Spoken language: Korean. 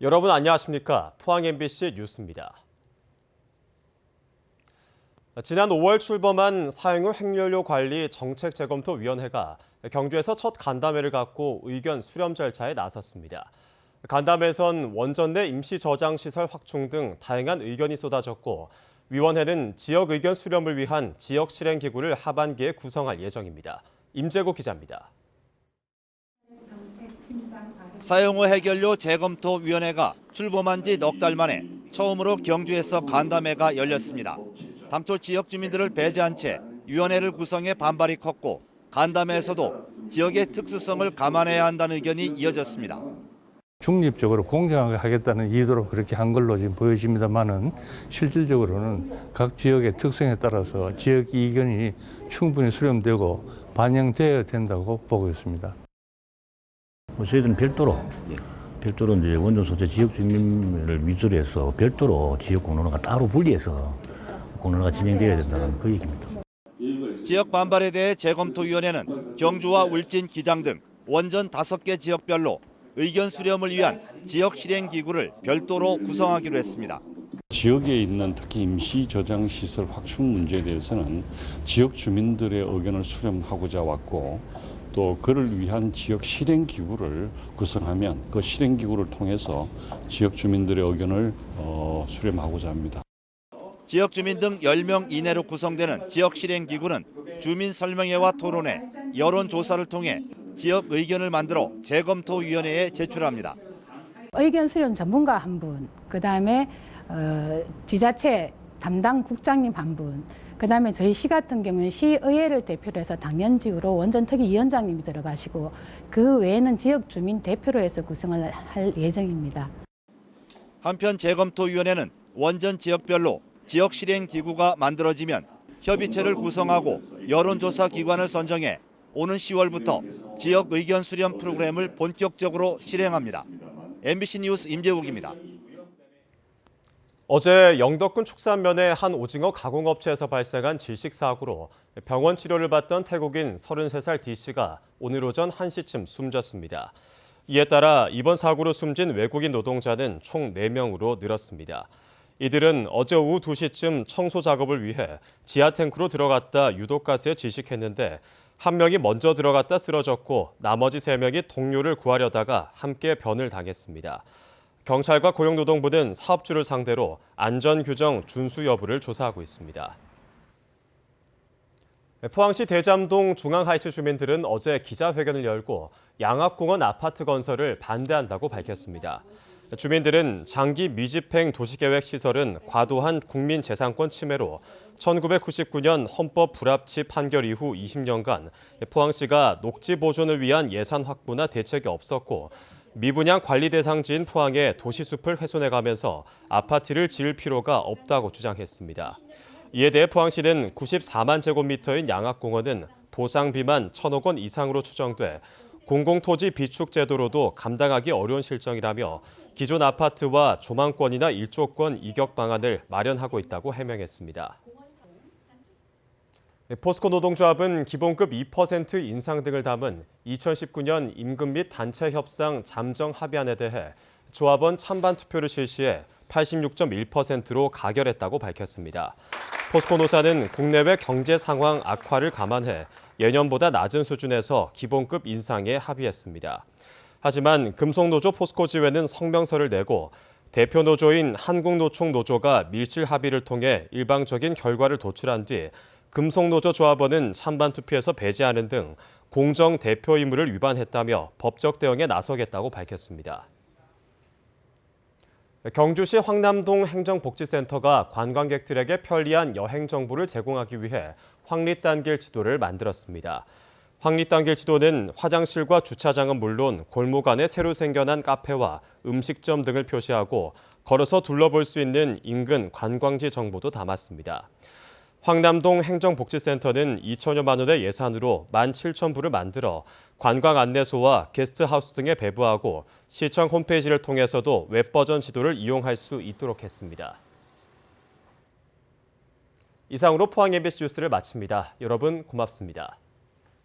여러분 안녕하십니까? 포항 MBC 뉴스입니다. 지난 5월 출범한 사용후 핵연료 관리 정책 재검토 위원회가 경주에서 첫 간담회를 갖고 의견 수렴 절차에 나섰습니다. 간담회에선 원전 내 임시 저장 시설 확충 등 다양한 의견이 쏟아졌고 위원회는 지역 의견 수렴을 위한 지역 실행 기구를 하반기에 구성할 예정입니다. 임재고 기자입니다. 사용후 해결료 재검토 위원회가 출범한 지 넉 달 만에 처음으로 경주에서 간담회가 열렸습니다. 담토 지역 주민들을 배제한 채 위원회를 구성해 반발이 컸고 간담회에서도 지역의 특수성을 감안해야 한다는 의견이 이어졌습니다. 중립적으로 공정하게 하겠다는 의도로 그렇게 한 걸로 지금 보여집니다만은 실질적으로는 각 지역의 특성에 따라서 지역 이견이 충분히 수렴되고 반영되어야 된다고 보고 있습니다. 뭐 저희들은 별도로 별도로 이제 원전 소재 지역 주민을 위주로 해서 별도로 지역 공론화가 따로 분리해서 공론화가 진행되어야 된다는 그 얘기입니다. 지역 반발에 대해 재검토위원회는 경주와 울진, 기장 등 원전 다섯 개 지역별로 의견 수렴을 위한 지역 실행 기구를 별도로 구성하기로 했습니다. 지역에 있는 특히 임시 저장 시설 확충 문제에 대해서는 지역 주민들의 의견을 수렴하고자 왔고 또 그를 위한 지역 실행 기구를 구성하면 그 실행 기구를 통해서 지역 주민들의 의견을 어, 수렴하고자 합니다. 지역 주민 등 10명 이내로 구성되는 지역 실행 기구는 주민 설명회와 토론회, 여론 조사를 통해 지역 의견을 만들어 재검토 위원회에 제출합니다. 의견 수렴 전문가 한 분, 그 다음에 어, 지자체 담당 국장님 한 분, 그 다음에 저희 시 같은 경우는 시의회를 대표로 해서 당연직으로 원전특위 위원장님이 들어가시고 그 외에는 지역 주민 대표로 해서 구성을 할 예정입니다. 한편 재검토위원회는 원전 지역별로 지역 실행 기구가 만들어지면 협의체를 구성하고 여론조사 기관을 선정해 오는 10월부터 지역 의견 수렴 프로그램을 본격적으로 실행합니다. MBC 뉴스 임재욱입니다. 어제 영덕군 축산면의 한 오징어 가공업체에서 발생한 질식 사고로 병원 치료를 받던 태국인 33살 D씨가 오늘 오전 1시쯤 숨졌습니다. 이에 따라 이번 사고로 숨진 외국인 노동자는 총 4명으로 늘었습니다. 이들은 어제 오후 2시쯤 청소 작업을 위해 지하 탱크로 들어갔다 유독가스에 질식했는데 한 명이 먼저 들어갔다 쓰러졌고 나머지 3명이 동료를 구하려다가 함께 변을 당했습니다. 경찰과 고용노동부 는 사업주를 상대로 안전 규정 준수 여부를 조사하고 있습니다. 포항시 대잠동 중앙하이츠 주민들은 어제 기자회견을 열고 양압공원 아파트 건설을 반대한다고 밝혔습니다. 주민들은 장기 미집행 도시계획 시설은 과도한 국민 재산권 침해로 1999년 헌법 불합치 판결 이후 20년간 포항시가 녹지 보존을 위한 예산 확보나 대책이 없었고 미분양 관리 대상지인 포항에 도시숲을 훼손해가면서 아파트를 지을 필요가 없다고 주장했습니다. 이에 대해 포항시는 94만 제곱미터인 양악공원은 보상비만 1천억 원 이상으로 추정돼 공공토지 비축 제도로도 감당하기 어려운 실정이라며 기존 아파트와 조망권이나 일조권 이격 방안을 마련하고 있다고 해명했습니다. 포스코 노동조합은 기본급 2% 인상 등을 담은 2019년 임금 및 단체 협상 잠정 합의안에 대해 조합원 찬반 투표를 실시해 86.1%로 가결했다고 밝혔습니다. 포스코 노사는 국내외 경제 상황 악화를 감안해 예년보다 낮은 수준에서 기본급 인상에 합의했습니다. 하지만 금속노조 포스코 지회는 성명서를 내고 대표 노조인 한국노총 노조가 밀실 합의를 통해 일방적인 결과를 도출한 뒤 금속노조 조합원은 찬반 투표에서 배제하는 등 공정 대표 의무를 위반했다며 법적 대응에 나서겠다고 밝혔습니다. 경주시 황남동 행정복지센터가 관광객들에게 편리한 여행 정보를 제공하기 위해 황리단길 지도를 만들었습니다. 황리단길 지도는 화장실과 주차장은 물론 골목 안에 새로 생겨난 카페와 음식점 등을 표시하고 걸어서 둘러볼 수 있는 인근 관광지 정보도 담았습니다. 황남동 행정복지센터는 2천여만 원의 예산으로 17,000부를 만들어 관광 안내소와 게스트하우스 등에 배부하고 시청 홈페이지를 통해서도 웹버전 지도를 이용할 수 있도록 했습니다. 이상으로 포항 MBC 뉴스를 마칩니다. 여러분 고맙습니다.